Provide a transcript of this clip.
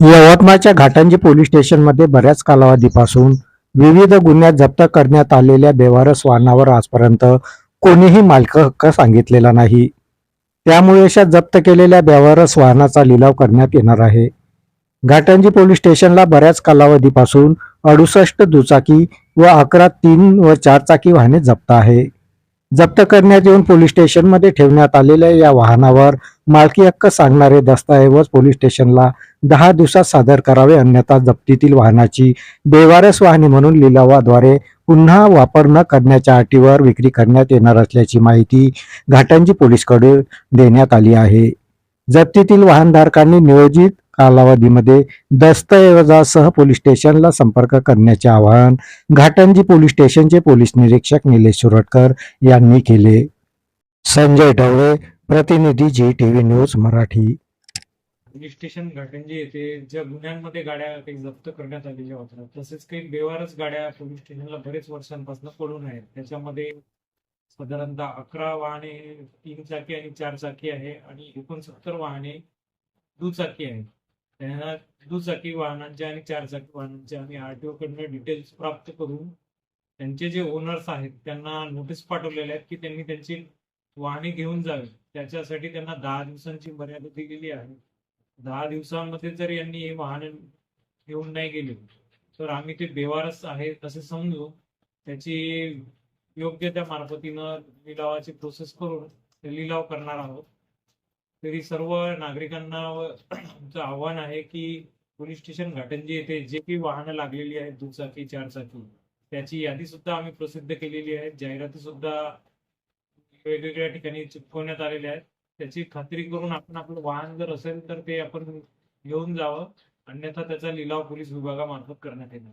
यवतमाळच्या घाटांजी पोलीस स्टेशनमध्ये बऱ्याच कालावधीपासून विविध गुन्ह्यात जप्त करण्यात आलेल्या बेवारस वाहनावर आजपर्यंत कोणीही मालक हक्क सांगितलेला नाही. त्यामुळे अशा जप्त केलेल्या बेवारस वाहनाचा लिलाव करण्यात येणार आहे. घाटंजी पोलीस स्टेशनला बऱ्याच कालावधीपासून अडुसष्ट दुचाकी व अकरा तीन व चारचाकी वाहने जप्त आहे. जप्त करण्यात येऊन पोलीस स्टेशनमध्ये ठेवण्यात आलेल्या या वाहनावर मालकी हक्क सांगणारे दस्तऐवज पोलीस स्टेशनला दहा दिवसात सादर करावे अन्यथा जप्तीतील वाहनाची बेवारस वाहने म्हणून लिलावाद्वारे पुन्हा वापर न करण्याच्या अटीवर विक्री करण्यात येणार असल्याची माहिती घाटंजी पोलीसकडे देण्यात आली आहे. जप्तीतील वाहनधारकांनी नियोजित कालावधीमध्ये दस्तऐवजासह पोलीस स्टेशनला संपर्क करण्याचे आवाहन घाटंजी पोलीस स्टेशनचे पोलीस निरीक्षक निलेश सुरटकर यांनी केले. संजय ढवळे प्रतिनिधी Zee TV news Marathi. Police station Ghatanji येथे ज्या गुन्ह्यांमध्ये गाड्या काही जप्त करण्यात आलेल्या होत्या तसेच काही बेवारच गाड्या पोलीस स्टेशनला बरेच वर्षांपासून पडून आहेत. त्याच्यामध्ये साधारणतः अकरा वाहने तीन चाकी आणि चार चाकी आहे आणि एकोणसत्तर वाहने दुचाकी आहेत. त्यांना दुचाकी वाहनांच्या आणि चार चाकी वाहनांच्या आम्ही आरटीओ कडनं डिटेल्स प्राप्त करून त्यांचे जे ओनर्स आहेत त्यांना नोटीस पाठवलेल्या आहेत की त्यांनी त्यांची वाहने घेऊन जावी. त्याच्यासाठी त्यांना दहा दिवसांची मर्यादा दिलेली आहे. दहा दिवसांमध्ये जर यांनी हे वाहन घेऊन नाही गेले तर आम्ही ते बेवारस आहे असे समजू. त्याची योग्य त्या मार्फतीनं लिलावाची प्रोसेस करून ते लिलाव करणार आहोत. तरी सर्व नागरिकांना आमचं आव्हान आहे की पोलीस स्टेशन घाटंजी येथे जे काही वाहनं लागलेली आहेत दुचाकी चारचाकी त्याची यादी सुद्धा आम्ही प्रसिद्ध केलेली आहे जाहिराती सुद्धा वेगवेगळ्या ठिकाणी चिपकवण्यात आलेल्या आहेत. त्याची खात्री करून आपण आपलं वाहन जर असेल तर ते आपण घेऊन जावं. अन्यथा त्याचा लिलाव पोलीस विभागामार्फत करण्यात येणार